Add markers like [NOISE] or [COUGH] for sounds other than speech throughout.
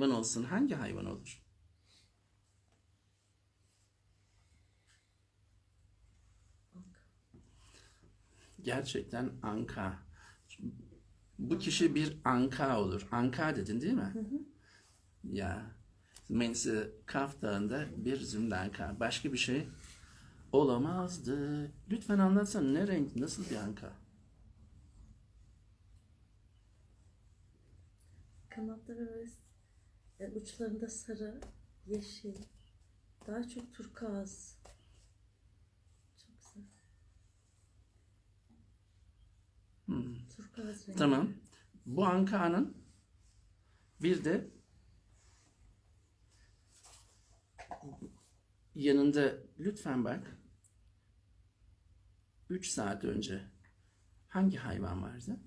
hayvan olsun hangi hayvan olur? Gerçekten anka. Bu kişi bir anka olur. Anka dedin değil mi? Ya. Mensi Kaf Dağı'nda bir zümrüt anka. Başka bir şey olamazdı. Lütfen anlatsana ne renk, nasıl bir anka? Kanatları böyle uçlarında sarı, yeşil, daha çok turkuaz. Çok güzel. Turkuaz rengi. Tamam. Bu ankanın bir de yanında lütfen bak 3 saat önce hangi hayvan vardı?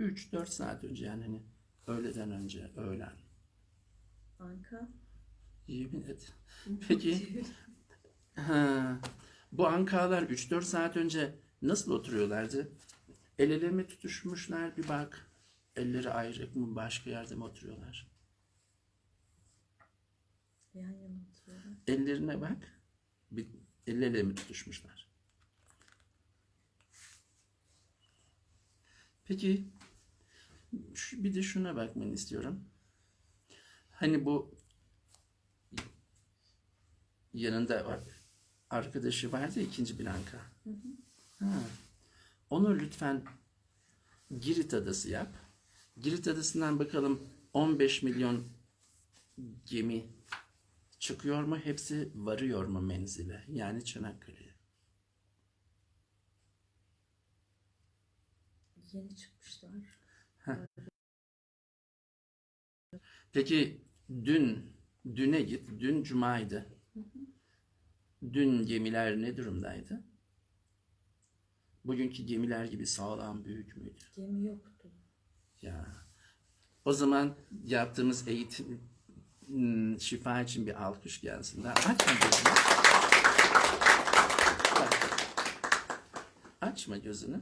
3-4 saat önce yani hani öğleden önce öğlen. Anka. Yemin et. Peki ha, bu ankalar 3-4 saat önce nasıl oturuyorlardı? El ele mi tutuşmuşlar bir bak. Elleri ayrı mı başka yerde mi oturuyorlar? Yan yana oturuyorlar. Ellerine bak. Bir, el ele mi tutuşmuşlar? Peki bir de şuna bakmanı istiyorum. Hani bu yanında var, arkadaşı vardı ikinci Blanka. Ha. Onu lütfen Girit Adası yap. Girit Adası'ndan bakalım 15 milyon gemi çıkıyor mu? Hepsi varıyor mu menzile? Yani Çanakkale'ye. Yeni çıkmışlar. Peki dün, düne git. Dün cumaydı. Dün gemiler ne durumdaydı? Bugünkü gemiler gibi sağlam, büyük müydü? Gemi yoktu. Ya. O zaman yaptığımız eğitim hmm, şifa için bir alkış gelsin. Daha açma gözünü. Bak. Açma gözünü.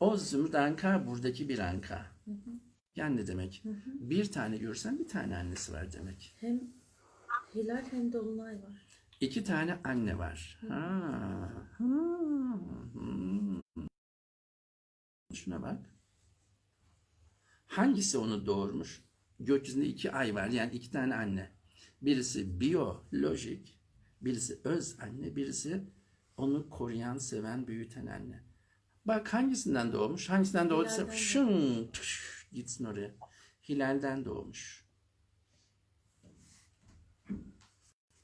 O zümrüt anka buradaki bir anka. Yani ne demek? Bir tane görsen bir tane annesi var demek. Hem hilal hem dolunay var. İki tane anne var. Ha. ha, hmm. Şuna bak. Hangisi onu doğurmuş? Gökyüzünde iki ay var. Yani iki tane anne. Birisi biyolojik, birisi öz anne, birisi onu koruyan, seven, büyüten anne. Bak hangisinden doğmuş? Hangisinden doğduysa şın tüş, gitsin oraya. Hilalden doğmuş.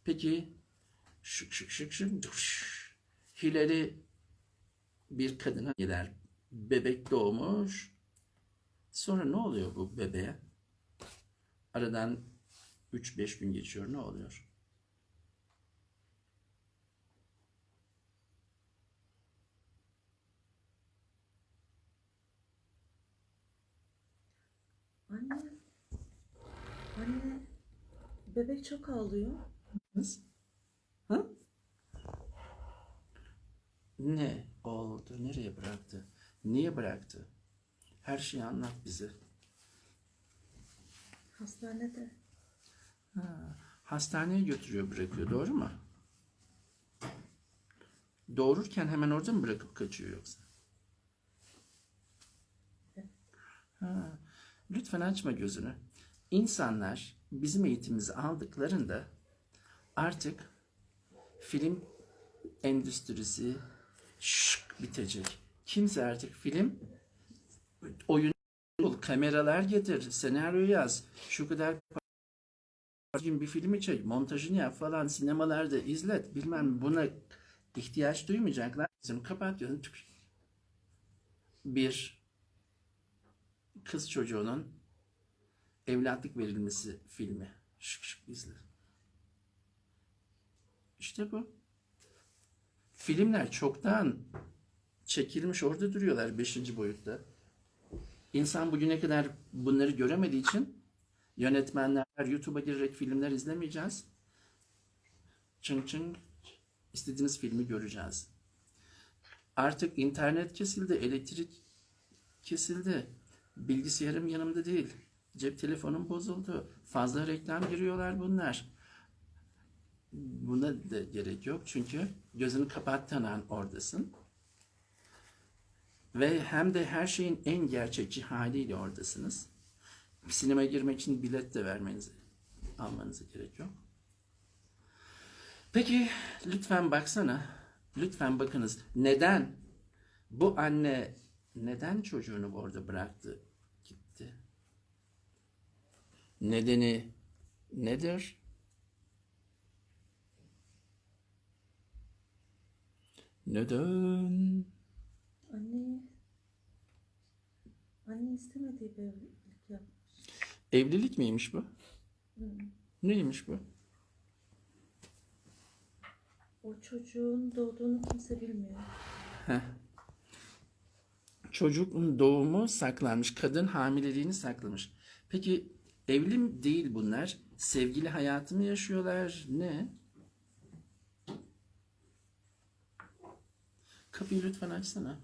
Peki şık şık şık şık tuş. Hilali bir kadına gider. Bebek doğmuş. Sonra ne oluyor bu bebeğe? Aradan 3-5 gün geçiyor. Ne oluyor? Anne, anne, bebek çok ağlıyor. Kız? Ha? Ne oldu? Nereye bıraktı? Niye bıraktı? Her şeyi anlat bize. Hastanede. Hastaneye götürüyor bırakıyor doğru mu? Doğururken hemen orada mı bırakıp kaçıyor yoksa? Ha, lütfen açma gözünü. İnsanlar bizim eğitimimizi aldıklarında artık film endüstrisi şık bitecek. Kimse artık film oyun kameralar getir, senaryo yaz, şu kadar gün bir filmi çek, montajını yap falan sinemalarda izlet bilmem buna ihtiyaç duymayacaklar. Bizim kapat. Bir kız çocuğunun evlatlık verilmesi filmi. Şık şık izle. İşte bu. Filmler çoktan çekilmiş orada duruyorlar 5. boyutta. İnsan bugüne kadar bunları göremediği için Yönetmenler YouTube'a girerek filmler izlemeyeceğiz. Çın çın istediğimiz filmi göreceğiz. Artık internet kesildi, elektrik kesildi. Bilgisayarım yanımda değil. Cep telefonum bozuldu. Fazla reklam giriyorlar bunlar. Buna da gerek yok çünkü gözünü kapattığın an oradasın. Ve hem de her şeyin en gerçekçi haliyle oradasınız. Sinema girmek için bilet de vermenize, almanıza gerek yok. Peki lütfen baksana. Lütfen bakınız. Neden bu anne neden çocuğunu orada bıraktı? Nedeni nedir? Neden? Anne. Anne istemediği bir evlilik yapmış. Evlilik miymiş bu? Neymiş bu? O çocuğun doğduğunu kimse bilmiyor. Çocuğun doğumu saklanmış. Kadın hamileliğini saklamış. Peki evli değil bunlar? Sevgili hayatı mı yaşıyorlar? Ne? Kapıyı lütfen açsana.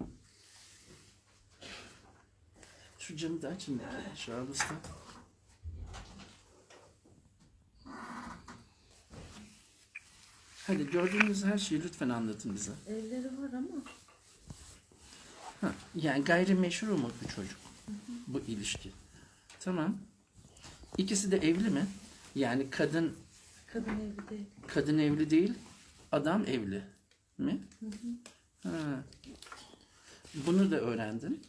Şu camı da açın. Şahal Usta. Hadi gördüğünüz her şeyi lütfen anlatın bize. Evleri var ama Ha, yani gayrimeşru mu bu çocuk? Bu ilişki. Tamam. İkisi de evli mi? Yani kadın kadın evli değil. kadın evli değil, adam evli mi? Ha. Bunu da öğrendin.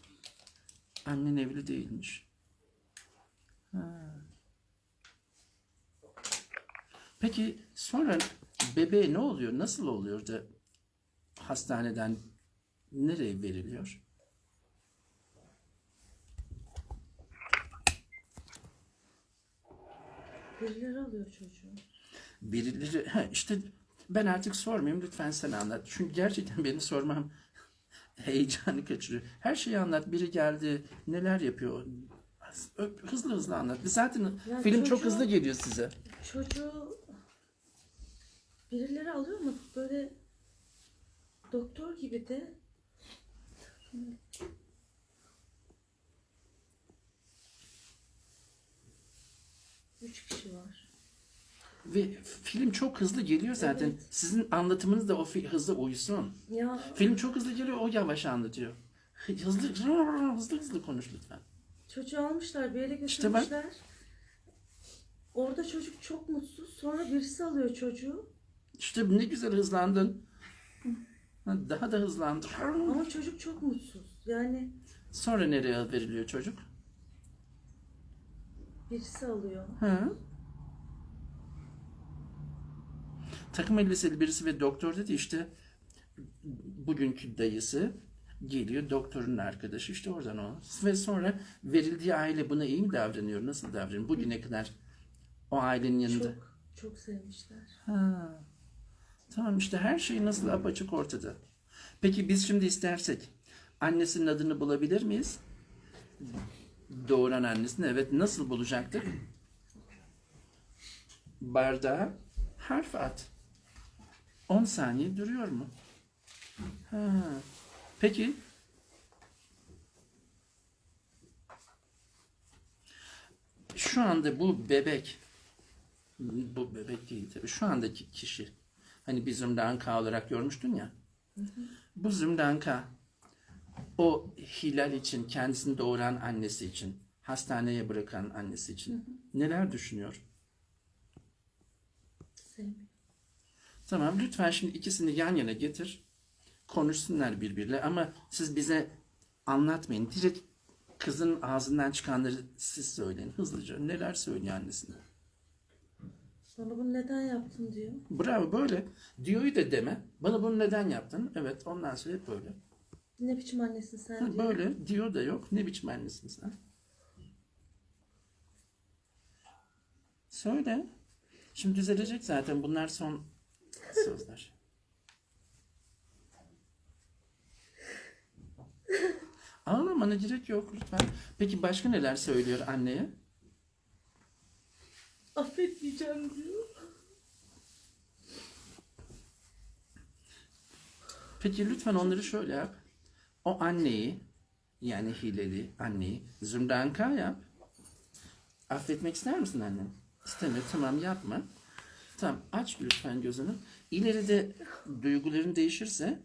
Annen evli değilmiş. Ha. Peki sonra bebeğe ne oluyor? Nasıl oluyor da hastaneden nereye veriliyor? Birileri alıyor çocuğu. Birileri ha işte ben artık sormayayım lütfen sen anlat. Çünkü gerçekten beni sormam [LAUGHS] heyecanı kaçırıyor. Her şeyi anlat. Biri geldi neler yapıyor. Hızlı hızlı anlat. Zaten Ya film çok çocuğu- hızlı geliyor size. Çocuğu birileri alıyor mu? Böyle doktor gibi de üç kişi var. Ve film çok hızlı geliyor zaten. Evet. Sizin anlatımınız da o hızlı uyusun. Ya Film çok hızlı geliyor, o yavaş anlatıyor. Hızlı hızlı hızlı konuş lütfen. çocuğu almışlar bir yere İşte bak. götürmüşler. Orada çocuk çok mutsuz. Sonra birisi alıyor çocuğu. İşte ne güzel hızlandın. Ha, Daha da hızlandı. Ama çocuk çok mutsuz. Yani Sonra nereye veriliyor çocuk? Birisi alıyor. Hı. Takım elbiseli birisi ve doktor dedi işte bugünkü dayısı geliyor doktorun arkadaşı işte oradan o. Ve sonra verildiği aile buna iyi mi davranıyor? Nasıl davranıyor? Bugüne kadar o ailenin yanında. Çok çok sevmişler. Ha. Tamam işte her şey nasıl apaçık ortada. Peki biz şimdi istersek annesinin adını bulabilir miyiz? Doğuran annesini evet nasıl bulacaktık? Bardağa harf at. 10 saniye duruyor mu? Ha. Peki şu anda bu bebek bu bebek değil tabii. Şu andaki kişi hani bir zümranka olarak görmüştün ya. Bu zümranka o Hilal için, kendisini doğuran annesi için, hastaneye bırakan annesi için neler düşünüyor? Sevmiyor. Tamam lütfen şimdi ikisini yan yana getir. Konuşsunlar birbiriyle ama siz bize anlatmayın. Direkt kızın ağzından çıkanları siz söyleyin hızlıca. Neler söylüyor annesine? Bana bunu neden yaptın diyor. Bravo böyle. Diyor'yu da deme. Bana bunu neden yaptın? Evet ondan sonra hep böyle. Ne biçim annesin sen Ha, diyor. Böyle diyor da yok. Ne biçim annesin sen? Söyle. Şimdi düzelecek zaten. Bunlar son sözler. Ağlamana gerek yok lütfen. Peki başka neler söylüyor anneye? Affetmeyeceğim diyor. Peki lütfen onları şöyle yap. O anneyi Yani hileli anneyi. Zümranka yap. Affetmek ister misin annem? İstemiyor. Tamam yapma. Tamam aç lütfen gözünü. İleride duyguların değişirse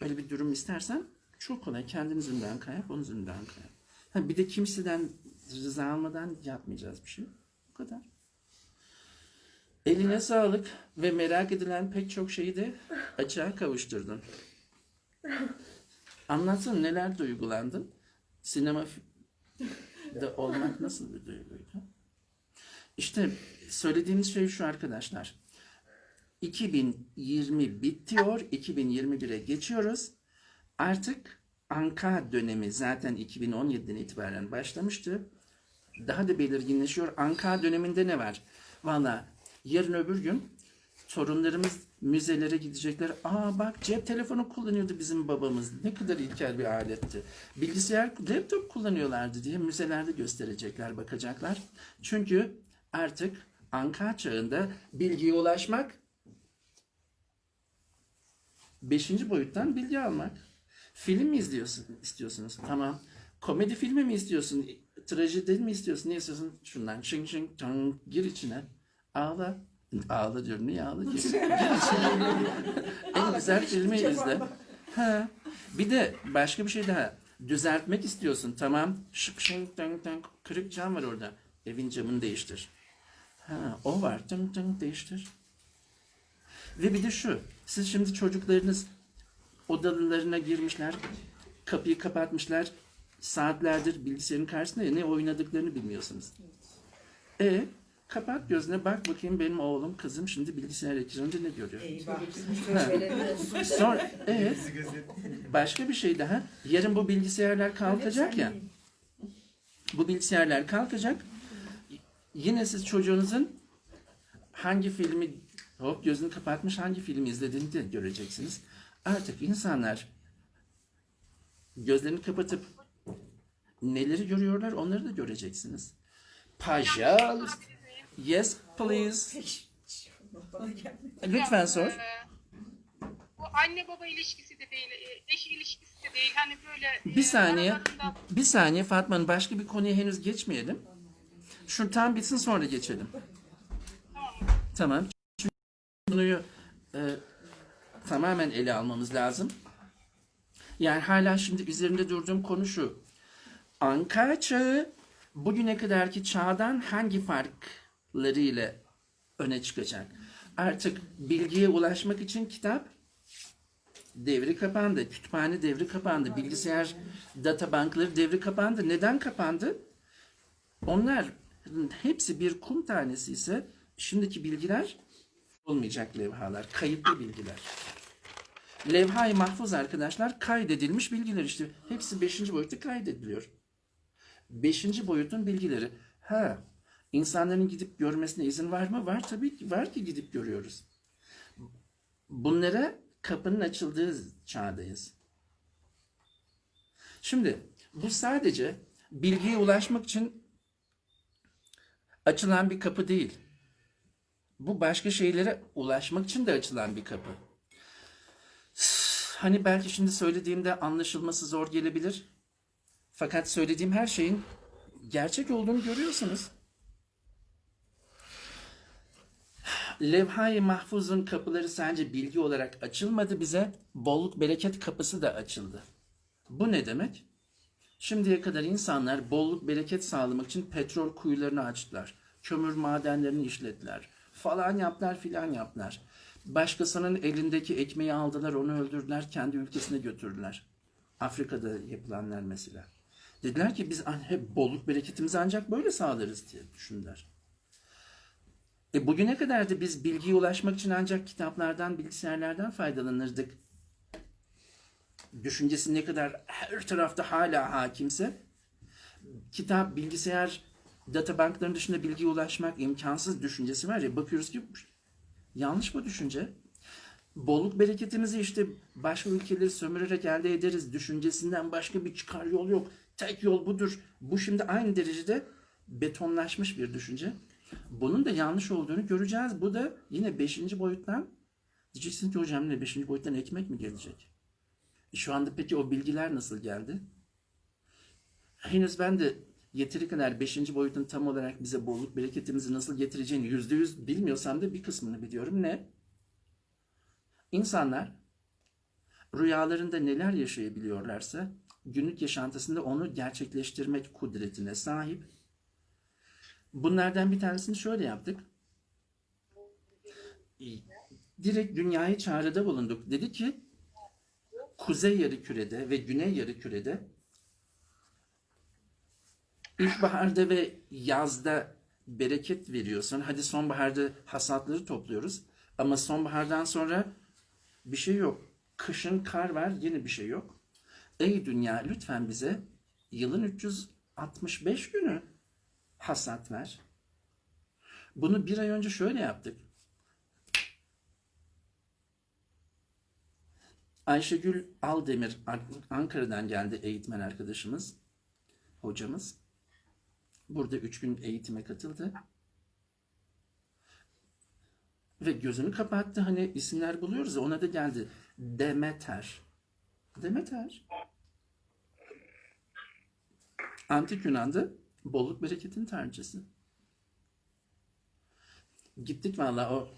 öyle bir durum istersen çok kolay. Kendini zümranka yap, onu zümranka yap. Ha, bir de kimseden rıza almadan yapmayacağız bir şey. Bu kadar. Eline sağlık ve merak edilen pek çok şeyi de açığa kavuşturdun. Anlatsana neler duygulandın? Sinema de olmak nasıl bir duyguydu? İşte söylediğimiz şey şu arkadaşlar. 2020 bitiyor, 2021'e geçiyoruz. Artık Anka dönemi zaten 2017'den itibaren başlamıştı. Daha da belirginleşiyor. Anka döneminde ne var? Valla yarın öbür gün torunlarımız müzelere gidecekler. Aa bak cep telefonu kullanıyordu bizim babamız. Ne kadar ilkel bir aletti. Bilgisayar, laptop kullanıyorlardı diye müzelerde gösterecekler, bakacaklar. Çünkü artık Anka çağında bilgiye ulaşmak beşinci boyuttan bilgi almak. Film mi izliyorsun, istiyorsunuz? Tamam. Komedi filmi mi istiyorsun? Trajedi mi istiyorsun? Ne istiyorsun? Şundan şing şing çang gir içine. Ağla. Ağla diyorum. Niye ağla? [LAUGHS] Gir, gir içine. en güzel filmi izle. Ha. Bir de başka bir şey daha. Düzeltmek istiyorsun. Tamam. Şık şık tang tang. Kırık cam var orada. Evin camını değiştir. Ha, o var. Tın tın değiştir. Ve bir de şu. Siz şimdi çocuklarınız odalarına girmişler. Kapıyı kapatmışlar. Saatlerdir bilgisayarın karşısında ya ne oynadıklarını bilmiyorsunuz. E kapat gözüne bak bakayım benim oğlum kızım şimdi bilgisayar ekranında ne görüyor. Eyvah. Ha. Sonra evet başka bir şey daha. Yarın bu bilgisayarlar kalkacak ya. Bu bilgisayarlar kalkacak. Yine siz çocuğunuzun hangi filmi hop gözünü kapatmış hangi filmi izlediğini de göreceksiniz. Artık insanlar gözlerini kapatıp neleri görüyorlar onları da göreceksiniz. Pajal. Yes please. Lütfen sor. Ee, Bu anne baba ilişkisi de değil, e, eş ilişkisi de değil. Hani böyle e, Bir saniye. aralarında- Bir saniye Fatma Hanım başka bir konuya henüz geçmeyelim. Şu tam bitsin sonra geçelim. Tamam. Tamam. Çünkü konuyu e, tamamen ele almamız lazım. Yani hala şimdi üzerinde durduğum konu şu. Ankara çağı bugüne kadarki çağdan hangi farklarıyla öne çıkacak? Artık bilgiye ulaşmak için kitap devri kapandı. Kütüphane devri kapandı. Bilgisayar data bankları devri kapandı. Neden kapandı? Onlar hepsi bir kum tanesi ise şimdiki bilgiler olmayacak levhalar. Kayıtlı bilgiler. Levha-i mahfuz arkadaşlar kaydedilmiş bilgiler işte. Hepsi 5. boyutta kaydediliyor. 5. boyutun bilgileri. Ha, insanların gidip görmesine izin var mı? Var tabii ki. Var ki gidip görüyoruz. Bunlara kapının açıldığı çağdayız. Şimdi bu sadece bilgiye ulaşmak için açılan bir kapı değil. Bu başka şeylere ulaşmak için de açılan bir kapı. Hani belki şimdi söylediğimde anlaşılması zor gelebilir. Fakat söylediğim her şeyin gerçek olduğunu görüyorsunuz. Levha-i Mahfuz'un kapıları sadece bilgi olarak açılmadı bize, bolluk bereket kapısı da açıldı. Bu ne demek? Şimdiye kadar insanlar bolluk bereket sağlamak için petrol kuyularını açtılar. Kömür madenlerini işlettiler. Falan yaptılar filan yaptılar. Başkasının elindeki ekmeği aldılar onu öldürdüler kendi ülkesine götürdüler. Afrika'da yapılanlar mesela. Dediler ki biz hep bolluk bereketimizi ancak böyle sağlarız diye düşündüler. E bugüne kadar da biz bilgiye ulaşmak için ancak kitaplardan, bilgisayarlardan faydalanırdık. Düşüncesi ne kadar her tarafta hala hakimse kitap, bilgisayar, databankların dışında bilgiye ulaşmak imkansız düşüncesi var ya bakıyoruz ki yanlış bu düşünce. Bolluk bereketimizi işte başka ülkeleri sömürerek elde ederiz düşüncesinden başka bir çıkar yol yok. Tek yol budur. Bu şimdi aynı derecede betonlaşmış bir düşünce. Bunun da yanlış olduğunu göreceğiz. Bu da yine beşinci boyuttan diyeceksin ki hocam ne beşinci boyuttan ekmek mi gelecek? E şu anda peki o bilgiler nasıl geldi? henüz ben de yeteri kadar beşinci boyutun tam olarak bize bolluk bereketimizi nasıl getireceğini yüzde yüz bilmiyorsam da bir kısmını biliyorum. Ne? İnsanlar rüyalarında neler yaşayabiliyorlarsa günlük yaşantısında onu gerçekleştirmek kudretine sahip. Bunlardan bir tanesini şöyle yaptık. Direkt dünyayı çağrıda bulunduk. Dedi ki kuzey yarı kürede ve güney yarı kürede ilkbaharda ve yazda bereket veriyorsun. Hadi sonbaharda hasatları topluyoruz. Ama sonbahardan sonra bir şey yok. Kışın kar var yine bir şey yok. Ey dünya lütfen bize yılın 365 günü hasat ver. Bunu bir ay önce şöyle yaptık. Ayşegül Aldemir Ankara'dan geldi eğitmen arkadaşımız, hocamız. Burada üç gün eğitime katıldı. Ve gözünü kapattı. Hani isimler buluyoruz ona da geldi. Demeter. Demeter. Antik Yunan'da bolluk bereketin tanrıçası. Gittik valla o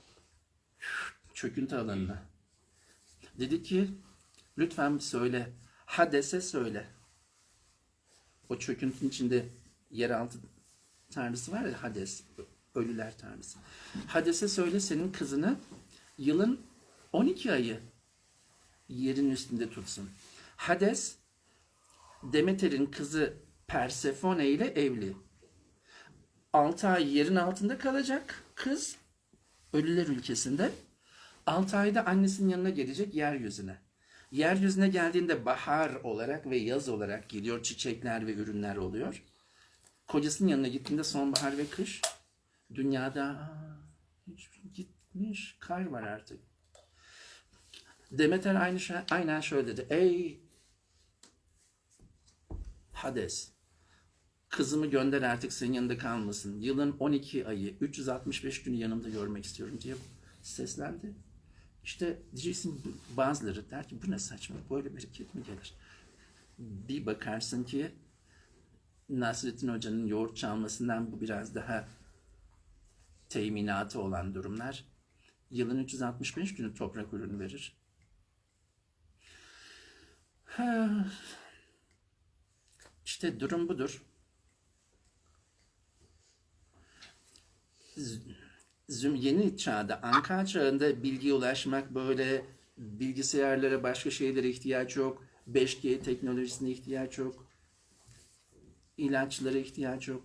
çöküntü alanına. Dedi ki lütfen söyle. Hades'e söyle. O çöküntünün içinde yeraltı tanrısı var ya Hades. Ölüler tanrısı. Hades'e söyle senin kızını yılın 12 ayı yerin üstünde tutsun. Hades Demeter'in kızı Persefone ile evli. 6 ay yerin altında kalacak kız ölüler ülkesinde. 6 ayda annesinin yanına gelecek yeryüzüne. Yeryüzüne geldiğinde bahar olarak ve yaz olarak geliyor. Çiçekler ve ürünler oluyor. Kocasının yanına gittiğinde sonbahar ve kış. Dünyada hiç gitmiş. Kar var artık. Demeter aynı şey, aynen şöyle dedi. Ey Hades. Kızımı gönder artık senin yanında kalmasın. Yılın 12 ayı, 365 günü yanımda görmek istiyorum diye seslendi. İşte diyeceksin bazıları der ki bu ne saçma böyle bereket mi gelir? Bir bakarsın ki Nasrettin Hoca'nın yoğurt çalmasından bu biraz daha teminatı olan durumlar. Yılın 365 günü toprak ürünü verir. [SIGHS] İşte durum budur. Yeni çağda, Anka çağında bilgiye ulaşmak böyle bilgisayarlara, başka şeylere ihtiyaç yok. 5G teknolojisine ihtiyaç yok. ilaçlara ihtiyaç yok.